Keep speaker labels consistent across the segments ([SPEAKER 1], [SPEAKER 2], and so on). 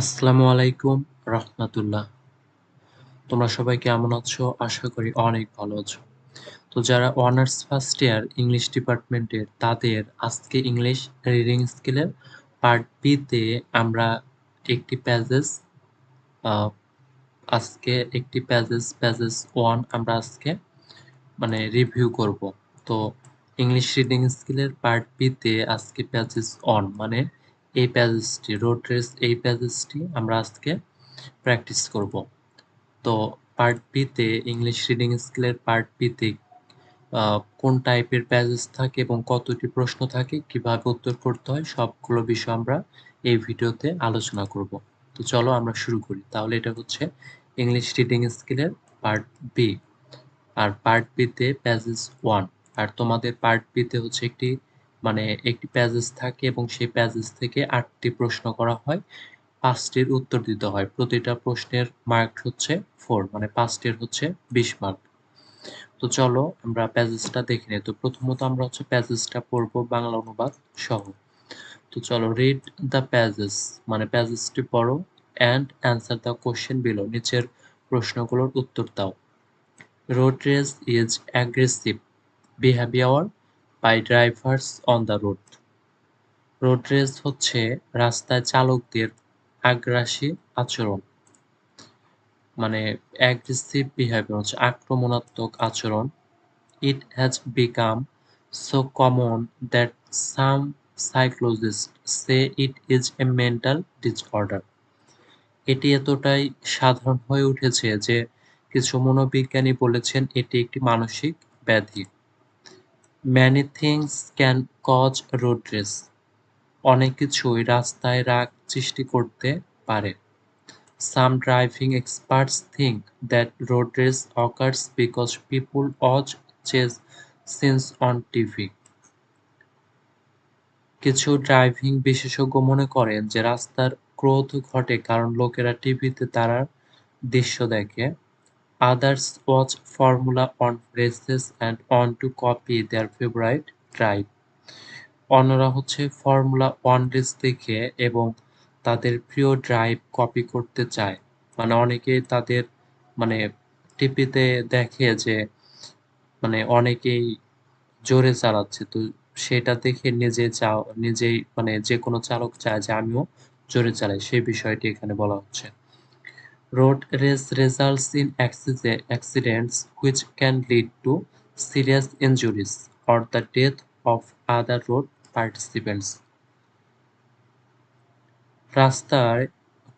[SPEAKER 1] আসসালামু আলাইকুম রহমাতুল্লাহ। তোমরা সবাই কেমন আছো? আশা করি অনেক ভালো আছো। তো যারা অনার্স ফার্স্ট ইয়ার ইংলিশ ডিপার্টমেন্টের তাদের আজকে ইংলিশ রিডিং স্কিলের পার্ট বিতে আমরা একটি প্যাজেস আজকে একটি প্যাজেস প্যাজেস ওয়ান আমরা আজকে মানে রিভিউ করব। তো ইংলিশ রিডিং স্কিলের পার্ট বিতে আজকে প্যাজেস অন মানে এই প্যাজেসটি রোড রেস এই প্যাজেসটি আমরা আজকে প্র্যাকটিস করব। তো পার্ট বিতে ইংলিশ রিডিং স্কিলের পার্ট বিতে কোন টাইপের প্যাজেস থাকে এবং কতটি প্রশ্ন থাকে, কীভাবে উত্তর করতে হয়, সবগুলো বিষয় আমরা এই ভিডিওতে আলোচনা করব। তো চলো আমরা শুরু করি। তাহলে এটা হচ্ছে ইংলিশ রিডিং স্কিলের পার্ট বি আর পার্ট বিতে প্যাজেস ওয়ান আর তোমাদের পার্ট বিতে হচ্ছে একটি মানে একটি প্যাজেস থাকে এবং সেই প্যাজেস থেকে আটটি প্রশ্ন করা হয়, পাঁচটির উত্তর দিতে হয়। প্রতিটা প্রশ্নের মার্ক হচ্ছে ফোর মানে পাঁচটির হচ্ছে বিশ মার্ক তো চলো আমরা প্যাজেসটা দেখে নিই। তো প্রথমত আমরা হচ্ছে প্যাজেসটা পড়ব বাংলা অনুবাদ সহ। তো চলো রিড দ্য প্যাজেস মানে প্যাজেসটি পড়ো and answer the question below নিচের প্রশ্নগুলোর উত্তর দাও। Road rage is aggressive behaviour by drivers on the road road rage হচ্ছে রাস্তায় চালকদের আগ্রাসী আচরণ। মানে অ্যাগ্রেসিভ বিহেভিয়ার হচ্ছে আক্রমণাত্মক আচরণ। It has become so common that some psychologist say it is a mental disorder এটি এতটাই সাধারণ হয়ে উঠেছে যে কিছু মনোবিজ্ঞানী বলেছেন এটি একটি মানসিক ব্যাধি। Many things can cause road rage অনেক কিছুই রাস্তায় রাগ সৃষ্টি করতে পারে। Some driving experts think that road rage occurs because people watch chase scenes on TV কিছু ড্রাইভিং বিশেষজ্ঞ মনে করেন যে রাস্তার ক্রোধ ঘটে কারণ লোকেরা টিভিতে তারা দৃশ্য দেখে। Others watch formula one races and want to copy their favourite drive অন্যরা হচ্ছে ফর্মুলা ওয়ান রেস দেখে এবং তাদের প্রিয় ড্রাইভ কপি করতে চায়। মানে অনেকে তাদের মানে টিভিতে দেখে যে মানে অনেকেই জোরে চালাচ্ছে। তো সেটা দেখে নিজে চাও, নিজেই মানে যে কোনো চালক চায় যে আমিও জোরে চালাই। সেই বিষয়টি এখানে বলা হচ্ছে। Road rage results in accidents which can lead to serious injuries or the death of other road participants রাস্তায়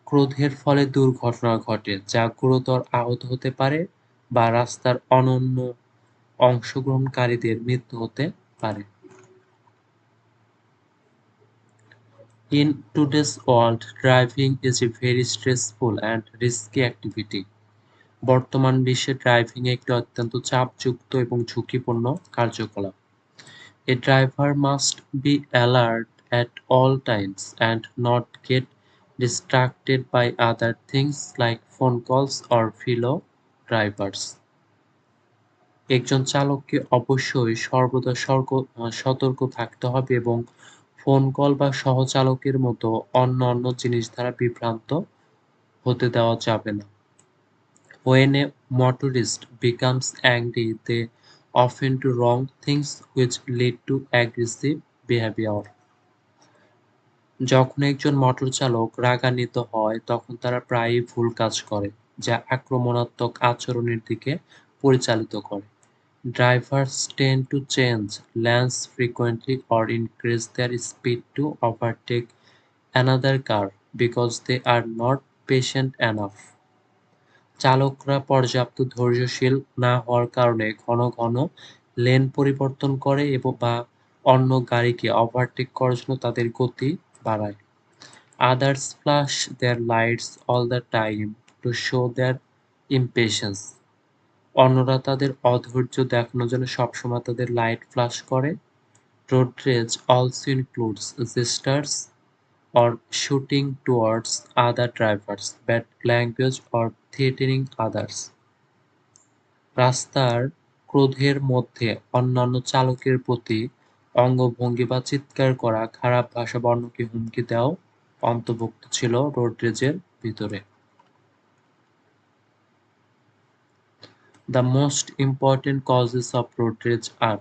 [SPEAKER 1] ক্রোধের ফলে দুর্ঘটনা ঘটে যা গুরুতর আহত হতে পারে বা রাস্তার অনন্য অংশগ্রহণকারীদের মৃত্যু হতে পারে In today's world, driving is a very stressful and risky activity. বর্তমান বিশ্বে ড্রাইভিং একটি অত্যন্ত চাপযুক্ত এবং ঝুঁকিপূর্ণ কার্যকলাপ a driver must be alert at all times and not get distracted by other things like phone calls or fellow drivers একজন চালককে অবশ্যই সর্বদা সর্ক সতর্ক থাকতে হবে এবং ফোন কল বা সহচালকের মতো অন্য অন্য জিনিস দ্বারা বিভ্রান্ত হতে দেওয়া যাবে না When a motorist becomes angry, they often do wrong things which lead to aggressive behavior. যখন একজন মোটর চালক রাগান্বিত হয় তখন তারা প্রায়ই ভুল কাজ করে যা আক্রমণাত্মক আচরণের দিকে পরিচালিত করে Drivers tend to change lanes frequently or increase their speed to overtake another car because they are not patient enough. চালকরা পর্যাপ্ত ধৈর্যশীল না হওয়ার কারণে ঘন ঘন লেন পরিবর্তন করে এবং বা অন্য গাড়িকে ওভারটেক করার জন্য তাদের গতি বাড়ায় others flash their lights all the time to show their impatience অন্যরা তাদের অধৈর্য দেখানোর জন্য সবসময় তাদের লাইট ফ্লাশ করে road rage also includes gestures or shooting towards other drivers, bad language threatening others. রাস্তার ক্রোধের মধ্যে অন্যান্য চালকের প্রতি অঙ্গভঙ্গি বা চিৎকার করা খারাপ ভাষা বর্ণকে হুমকি দেওয়া অন্তর্ভুক্ত ছিল রোড রেজের ভিতরে the most important causes of road rage আর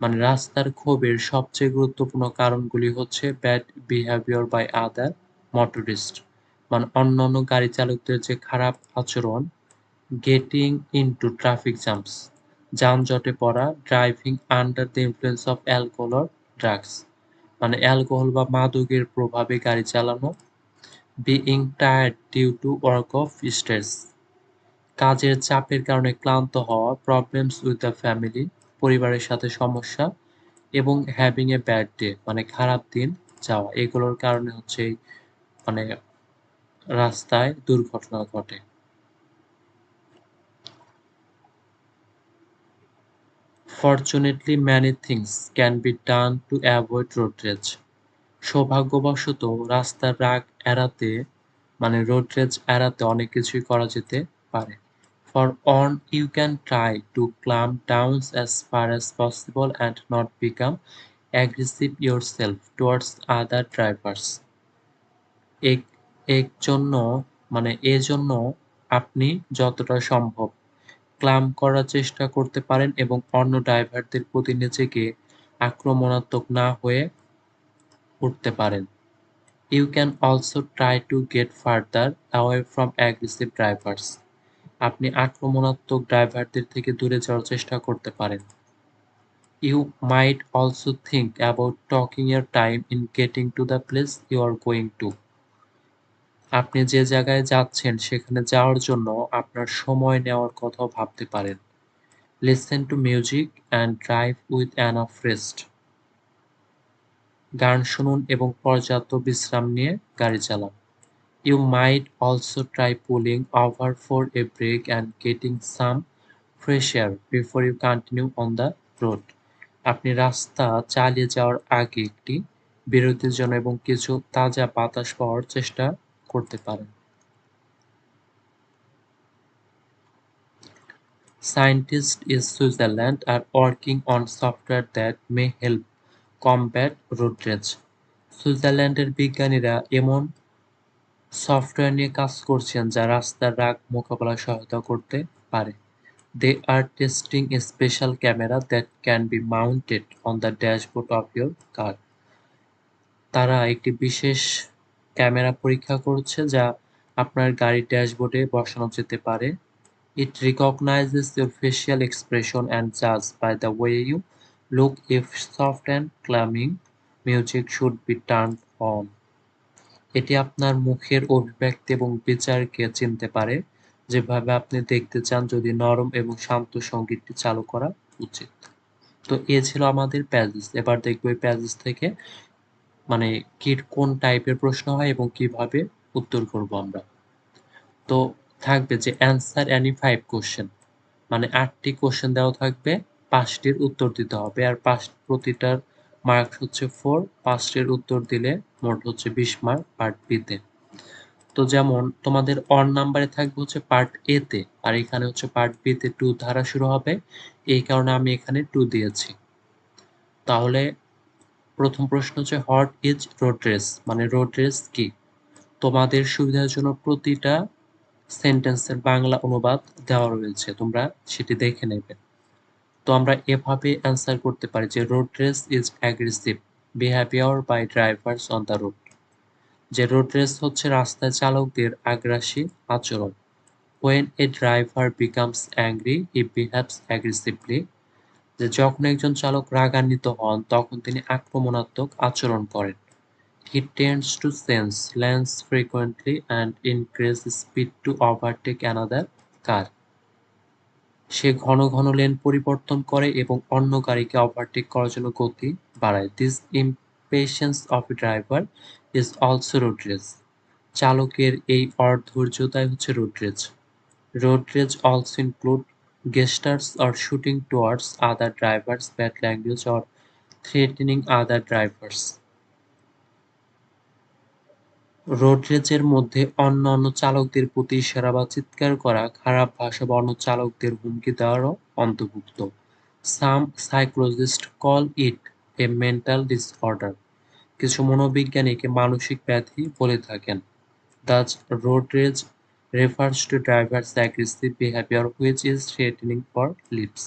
[SPEAKER 1] মানে রাস্তার ক্ষোভের সবচেয়ে গুরুত্বপূর্ণ কারণগুলি হচ্ছে bad behaviour by other motorist মানে অন্যান্য গাড়ি চালকদের যে খারাপ আচরণ গেটিং ইনটু ট্রাফিক জ্যামস যানজটে পড়া driving under the influence of alcohol or drugs মানে অ্যালকোহল বা মাদকের প্রভাবে গাড়ি চালানো being tired due to work of stress কাজের চাপের কারণে ক্লান্ত হওয়া প্রবলেমস উইথ দ্য ফ্যামিলি পরিবারের সাথে সমস্যা এবং হ্যাভিং এ ব্যাড ডে মানে খারাপ দিন যাওয়া, এগুলোর কারণে হচ্ছে মানে রাস্তায় দুর্ঘটনা ঘটে। Fortunately many things can be done to avoid road rage সৌভাগ্যবশত রাস্তার রাগ এড়াতে মানে রোড রেজ এড়াতে অনেক কিছুই করা যেতে পারে। For one you can try to calm down as far as possible and not become aggressive yourself towards other drivers এক জন্য মানে এজন্য আপনি যতটা সম্ভব ক্লাম করার চেষ্টা করতে পারেন এবং অন্য ড্রাইভারদের প্রতি নিজেকে আক্রমণাত্মক না হয়ে উঠতে পারেন। You can also try to get further away from aggressive drivers আপনি আক্রমণাত্মক ড্রাইভারদের থেকে দূরে যাওয়ার চেষ্টা করতে পারেন। You might also think about talking your time in getting to the place you are going to আপনি যে জায়গায় যাচ্ছেন সেখানে যাওয়ার জন্য আপনার সময় নেওয়ার কথাও ভাবতে পারেন। Listen to music and drive with enough rest গান শুনুন এবং পর্যাপ্ত বিশ্রাম নিয়ে গাড়ি চালান। You might also try pulling over for a break and getting some fresh air before you continue on the road আপনি রাস্তা চালিয়ে যাওয়ার আগে একটি বিরতির জন্য এবং কিছু তাজা বাতাস পাওয়ার চেষ্টা করতে পারেন Scientists in Switzerland are working on software that may help combat road rage. সুইজারল্যান্ডের বিজ্ঞানীরা এমন সফটওয়্যার নিয়ে কাজ করছেন যা রাস্তার রাগ মোকাবেলা সহায়তা করতে পারে। They are testing a special camera that can be mounted on the dashboard of your car তারা একটি বিশেষ ক্যামেরা পরীক্ষা করছে যা আপনার গাড়ির ড্যাশবোর্ডে বসানো যেতে পারে। It recognizes your facial expression and জাজ by the way you look if soft and calming music should be turn on এটি আপনার মুখের অভিব্যক্তি এবং বিচারকে চিনতে পারে। যেভাবে আপনি দেখতে চান যদি নরম এবং শান্ত সঙ্গীতটি চালু করা উচিত। তো এ ছিল আমাদের প্যাজেস এবার দেখব এই প্যাজেস থেকে মানে কি, কোন টাইপের প্রশ্ন হয় এবং কীভাবে উত্তর করব আমরা। তো থাকবে যে অ্যান্সার অ্যানি ফাইভ কোশ্চেন। মানে আটটি কোশ্চেন দেওয়া থাকবে, পাঁচটির উত্তর দিতে হবে। আর পাঁচ, প্রতিটার মার্কস হচ্ছে ফোর, পাঁচটির উত্তর দিলে মোট হচ্ছে বিশ মার্ক পার্ট বিতে তো। যেমন তোমাদের অন নাম্বারে থাকবে হচ্ছে পার্ট এ তে, আর এখানে হচ্ছে পার্ট বি তে টু ধারা শুরু হবে। এই কারণে আমি এখানে টু দিয়েছি। তাহলে প্রথম প্রশ্ন হচ্ছে হোয়াট ইজ রোড রেস মানে রোড রেস কি? তোমাদের সুবিধার জন্য প্রতিটা সেন্টেন্সের বাংলা অনুবাদ দেওয়া রয়েছে। তোমরা সেটি দেখে নেবে। তো আমরা এভাবে অ্যান্সার করতে পারি যে road rage is aggressive behaviour by drivers on the road যে রোড রেস হচ্ছে রাস্তায় চালকদের আগ্রাসী আচরণ। When a driver becomes angry he behaves aggressively যে যখন একজন চালক রাগান্বিত হন, তখন তিনি আক্রমণাত্মক আচরণ করেন। He tends to change lanes frequently and increase speed to overtake another car সে ঘন ঘন লেন পরিবর্তন করে এবং অন্য গাড়িকে ওভারটেক করার জন্য গতি বাড়ায়। This impatience of driver is also road rage চালকের এই অধৈর্যতাই হচ্ছে road rage road rage also include gestures or shooting towards other drivers, bad language or threatening other drivers. Road রেজের মধ্যে অন্য অন্য চালকদের প্রতি ইশারা বা চিৎকার করা খারাপ ভাষা বা অন্য চালকদের হুমকি দেওয়ারও অন্তর্ভুক্ত। Some psychologist call it a mental disorder কিছু মনোবিজ্ঞানীকে মানসিক ব্যাধি বলে থাকেন। Thus, road rage refers to drivers' aggressive behavior which is threatening for lives.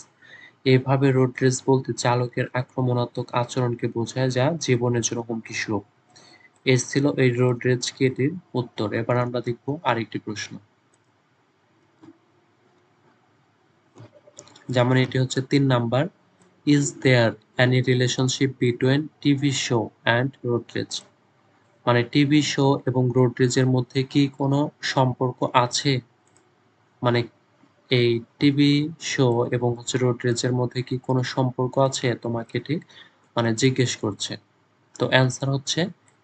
[SPEAKER 1] এভাবে রোড রেজ বলতে চালকের আক্রমণাত্মক আচরণকে বোঝায় যা জীবনের জন্য হুমকি স্বরূপ। এ ছিল এই রোড রেজ কেটির উত্তর। এবার আমরা দেখব আরেকটি প্রশ্ন। যেমন এটি হচ্ছে তিন number. Is there any relationship between TV show and road rage মানে টিভি শো এবং রোড রেজের মধ্যে কি কোনো সম্পর্ক আছে? মানে এই টিভি শো এবং হচ্ছে রোড রেজের মধ্যে কি কোনো সম্পর্ক আছে? তোমাকে এটি মানে জিজ্ঞেস করছে। তো অ্যান্সার হচ্ছে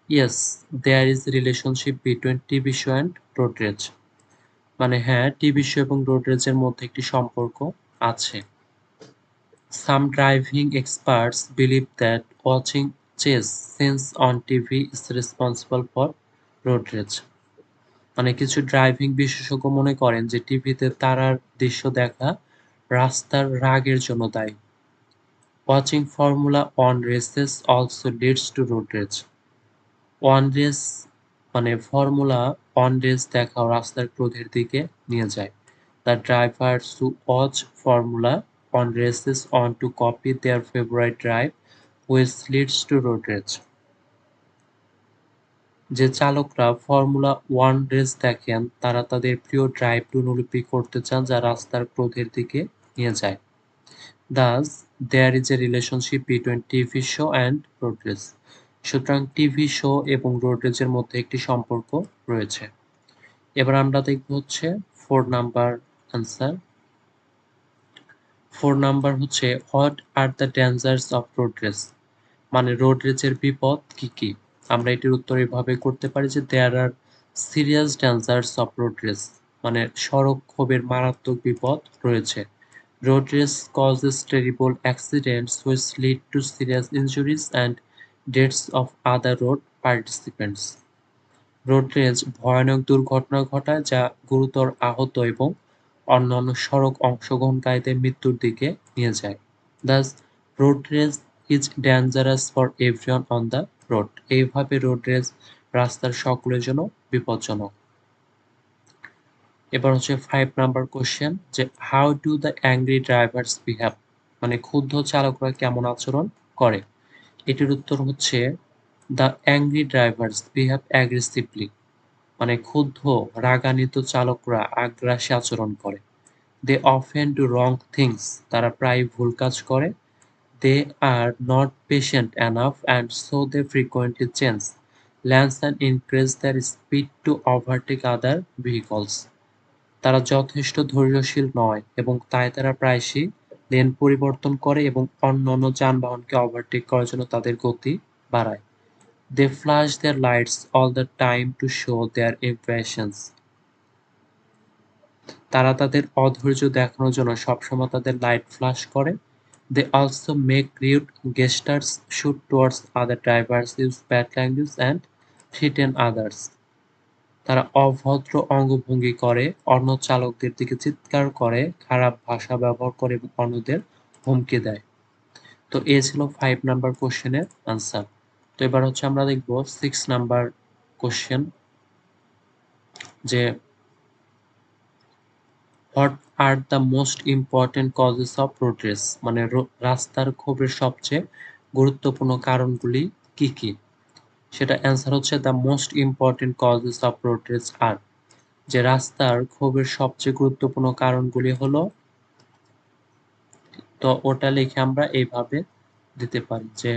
[SPEAKER 1] yes there is relationship between TV show and road rage মানে হ্যাঁ টিভি শো এবং রোড রেজের মধ্যে একটি সম্পর্ক আছে। Some driving experts believe that watching chase scenes on TV is responsible for road rage মানে কিছু ড্রাইভিং বিশেষজ্ঞ মনে করেন যে টিভিতে তারার দৃশ্য দেখা রাস্তার রাগের জন্য দায়ী। Watching formula one races also leads to road rage one race মানে ফর্মুলা অন রেস দেখাও রাস্তার ক্রোধের দিকে নিয়ে যায়। The drivers to watch formula one races want to copy their favourite drive which leads to road rage যে চালকরা formula one race দেখেন, তারা তাদের প্রিয় ড্রাইভ অনুলিপি করতে চান যা রাস্তার ক্রোধের দিকে নিয়ে যায়। Thus there is a relationship between TV show and road rage সুতরাং টিভি শো এবং রোড রেজের মধ্যে একটি সম্পর্ক রয়েছে। এবার আমরা দেখব হচ্ছে four number answer. Four number হচ্ছে, what are the dangers of road rage মানে রোড রেজের বিপদ কি কি? আমরা এটির উত্তর এভাবে করতে পারি যে there are serious dangers of road rage মানে সড়ক ক্ষোভের মারাত্মক বিপদ রয়েছে। Road rage causes terrible accidents which lead to serious injuries and deaths of other road participants road rage ভয়ানক দুর্ঘটনা ঘটায়, যা গুরুতর আহত এবং অন্যান্য সড়ক অংশগ্রহণকারীদের মৃত্যুর দিকে নিয়ে যায়। Thus road rage is dangerous for everyone on the road এইভাবে রোড রেজ রাস্তার সকলের জন্য বিপজ্জনক। এবার হচ্ছে ফাইভ নাম্বার কোশ্চেন যে how do the angry drivers behave মানে ক্ষুব্ধ চালকরা কেমন আচরণ করে? এটির উত্তর হচ্ছে the angry drivers behave aggressively মানে ক্ষুব্ধ, রাগান্বিত চালকরা আগ্রাসী আচরণ করে। They often do wrong things তারা প্রায় ভুল কাজ করে। They are not patient enough and so they frequently change lanes and increase their speed to overtake other vehicles তারা যথেষ্ট ধৈর্যশীল নয় এবং তাই তারা প্রায়শই লেন পরিবর্তন করে এবং অন্য অন্য যানবাহনকে ওভারটেক করার জন্য তাদের গতি বাড়ায়। They flash their lights all the time to show their impressions তারা তাদের অধৈর্য দেখানোর জন্য সবসময় তাদের লাইট ফ্লাশ করে। They also make rude gestures shoot towards other drivers use bad language and threaten others তারা অভদ্র অঙ্গভঙ্গি করে, অন্য চালকদের দিকে চিৎকার করে, খারাপ ভাষা ব্যবহার করে এবং অন্যদের হুমকি দেয়। তো এ ছিল ফাইভ নাম্বার কোশ্চেনের আনসার তো এবার হচ্ছে আমরা দেখব সিক্স নাম্বার কোশ্চেন যে what are the most important causes of road rage মানে রাস্তার ক্ষোভের সবচেয়ে গুরুত্বপূর্ণ কারণগুলি কি কি? সেটা অ্যান্সার হচ্ছে the most important causes of road আর যে রাস্তার ক্ষোভের সবচেয়ে গুরুত্বপূর্ণ কারণগুলি হলো, তো ওটা লিখে আমরা এইভাবে দিতে পারি যে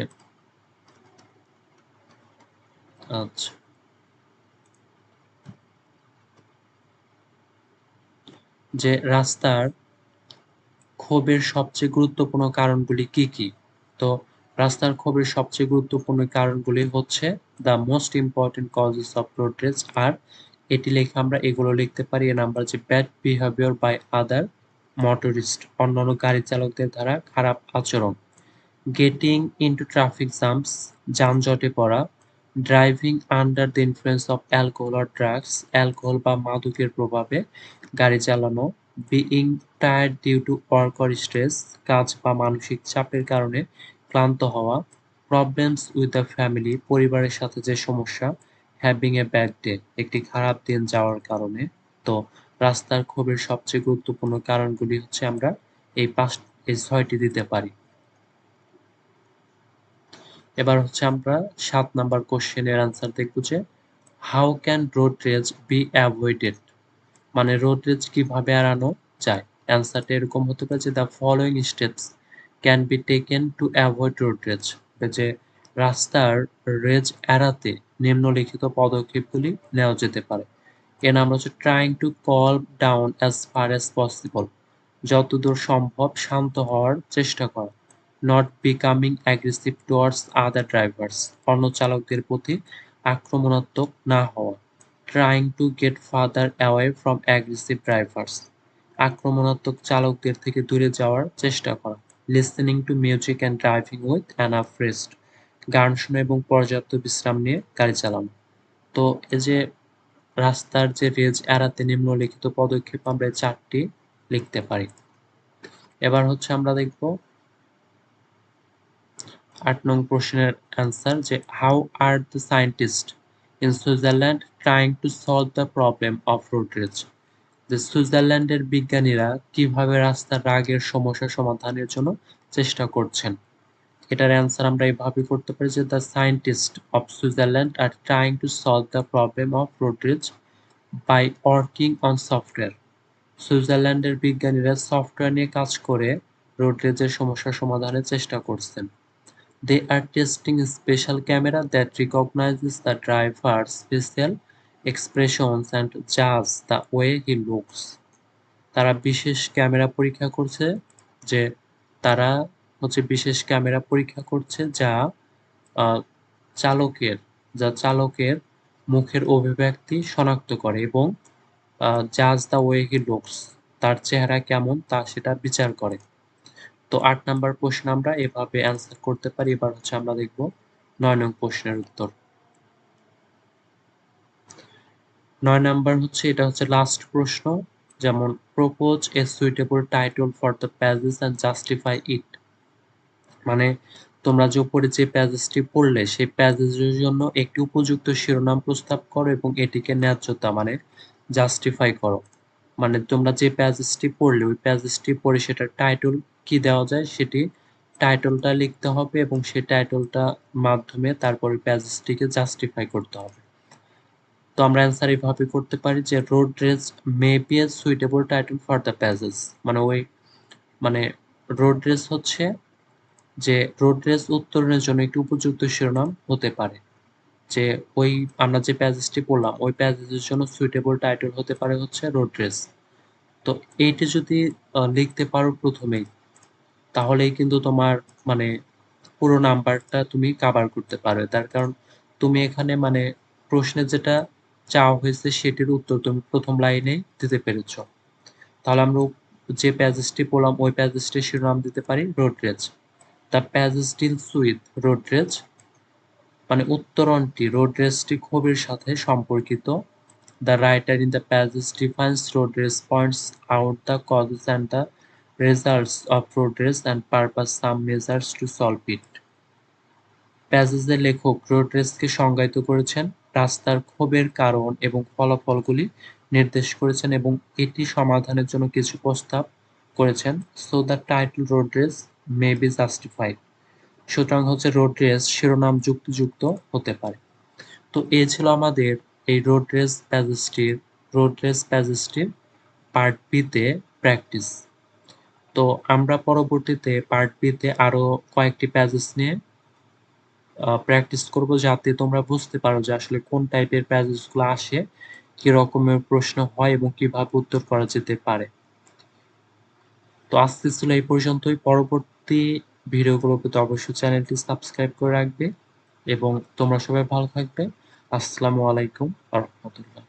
[SPEAKER 1] আচ্ছা। যে রাস্তার ক্ষোভের সবচেয়ে গুরুত্বপূর্ণ কারণগুলি কি কি? তো রাস্তার ক্ষোভের সবচেয়ে গুরুত্বপূর্ণ কারণগুলি হচ্ছে the most important causes of road আর এটি লেখা আমরা এগুলো লিখতে পারি, এ নাম্বার যে bad behaviour by other motorist অন্যান্য গাড়ি চালকদের দ্বারা খারাপ আচরণ গেটিং ইনটু ট্রাফিক জাম্পস যানজটে পড়া driving under the influence of alcohol or drugs alcohol বা মাদকের প্রভাবে গাড়ি চালানো being tired due to work or stress কাজ বা মানসিক চাপের কারণে ক্লান্ত হওয়া প্রবলেমস উইথ দ্য ফ্যামিলি পরিবারের সাথে যে সমস্যা হ্যাভিং এ ব্যাড ডে একটি খারাপ দিন যাওয়ার কারণে। তো রাস্তার ক্ষোভের সবচেয়ে গুরুত্বপূর্ণ কারণগুলি হচ্ছে আমরা এই পাঁচ, এই ছয়টি দিতে পারি। এবার হচ্ছে আমরা সাত নাম্বার কোশ্চেনের আনসার দেখব যে how can road rage be avoided মানে রোড রেজ কীভাবে এড়ানো যায়? অ্যান্সারটা এরকম হতে পারে যে the following steps can be taken to avoid road rage যে রাস্তার রেজ এড়াতে নিম্নলিখিত পদক্ষেপগুলি নেওয়া যেতে পারে। এর নাম হচ্ছে trying to calm down as far as possible যতদূর সম্ভব শান্ত হওয়ার চেষ্টা করা। Not becoming aggressive towards other drivers অন্য চালকদের প্রতি আক্রমণাত্মক না হওয়া। Trying to get further away from aggressive drivers আক্রমণাত্মক চালকদের থেকে দূরে যাওয়ার চেষ্টা করা। Listening to music and driving with enough rest গান শোনা এবং পর্যাপ্ত বিশ্রাম নিয়ে গাড়ি চালানো। তো এই যে রাস্তার যে রেজ এড়াতে নিম্নলিখিত পদক্ষেপ আমরা চারটি লিখতে পারি। এবার হচ্ছে আমরা দেখব আট নং প্রশ্নের অ্যান্সার যে how are the scientist in Switzerland trying to solve the problem of road rage যে সুইজারল্যান্ডের বিজ্ঞানীরা কীভাবে রাস্তার রাগের সমস্যা সমাধানের জন্য চেষ্টা করছেন। এটার অ্যান্সার আমরা এইভাবে করতে পারি যে the scientist of Switzerland are trying to solve the problem of road rage by working on software সুইজারল্যান্ডের বিজ্ঞানীরা সফটওয়্যার নিয়ে কাজ করে রোড রেজের সমস্যা সমাধানের চেষ্টা করছেন। They are testing special camera that that the driver driver's facial and জাজ দ্য ওয়ে হি লুকস তারা বিশেষ ক্যামেরা পরীক্ষা করছে যে তারা হচ্ছে বিশেষ ক্যামেরা পরীক্ষা করছে যা চালকের যা চালকের মুখের অভিব্যক্তি শনাক্ত করে এবং জাজ দ্য ওয়ে হি লুকস তার চেহারা কেমন তা সেটা বিচার করে। তো আট নাম্বার প্রশ্ন আমরা এভাবে অ্যান্সার করতে পারি, এবার হচ্ছে আমরা দেখব নয় নং প্রশ্নের উত্তর। নয় নাম্বার হচ্ছে, এটা হচ্ছে লাস্ট প্রশ্ন, যেমন propose a suitable title for the passage and justify it মানে তোমরা যে উপরে যে প্যাজেসটি পড়লে, সেই প্যাজেসের জন্য একটি উপযুক্ত শিরোনাম প্রস্তাব করো এবং এটিকে ন্যায্যতা মানে জাস্টিফাই করো। মানে তোমরা যে প্যাজেসটি পড়লে, ওই প্যাজেসটি পড়ে সেটার টাইটল কি দেওয়া যায়, সেটি টাইটলটা লিখতে হবে এবং সেই টাইটলটা মাধ্যমে তারপরে প্যাজেসটিকে জাস্টিফাই করতে হবে। তো আমরা অ্যান্সার এইভাবে করতে পারি যে road rage may be a suitable title for the passage মানে ওই মানে রোড রেস হচ্ছে যে রোড রেস উত্তরণের জন্য একটি উপযুক্ত শিরোনাম হতে পারে। যে ওই, আমরা যে প্যাজেসটি পড়লাম, ওই প্যাজেসের জন্য সুইটেবল টাইটেল হতে পারে হচ্ছে রোড রেস তো এইটি যদি লিখতে পারো প্রথমেই, তাহলেই কিন্তু তোমার মানে পুরো নাম্বারটা তুমি কাভার করতে পারবে। তার কারণ তুমি এখানে মানে প্রশ্নে যেটা চাওয়া হয়েছে সেটির উত্তর তুমি প্রথম লাইনে দিতে পেরেছ। তাহলে আমরা যে প্যাজেসটি পড়লাম ওই প্যাজেসটির শিরোনাম দিতে পারি road rage the passage deals with road rage মানে উত্তরণটি রোড রেজটি ক্ষোভের সাথে সম্পর্কিত। The writer in the passage defines road rage points out the causes and the results of progress and purpose some measures to solve it প্যাজেজের লেখক road রেসকে সংজ্ঞায়িত করেছেন। রাস্তার ক্ষোভের কারণ এবং ফলাফলগুলি নির্দেশ করেছেন এবং এটি সমাধানের জন্য কিছু প্রস্তাব করেছেন। So the title road race may be justified সুতরাং হচ্ছে রোড রেস শিরোনাম যুক্তিযুক্ত হতে পারে। তো এ ছিল আমাদের এই রোড রেস প্যাজেসটির রোড রেস প্যাজেসটির পার্ট বিতে প্র্যাকটিস তো আমরা পরবর্তীতে পার্ট বিতে আরও কয়েকটি প্যাজেস নিয়ে প্র্যাকটিস করব যাতে তোমরা বুঝতে পারো যে আসলে কোন টাইপের প্যাসেজগুলো আসে, কি রকমের প্রশ্ন হয় এবং কীভাবে উত্তর করা যেতে পারে। তো আজকে ছিল এই পর্যন্তই। পরবর্তী ভিডিওগুলো পেতে অবশ্যই চ্যানেলটি সাবস্ক্রাইব করে রাখবে এবং তোমরা সবাই ভালো থাকবে। আসসালামু আলাইকুম রহমতুল্লাহ।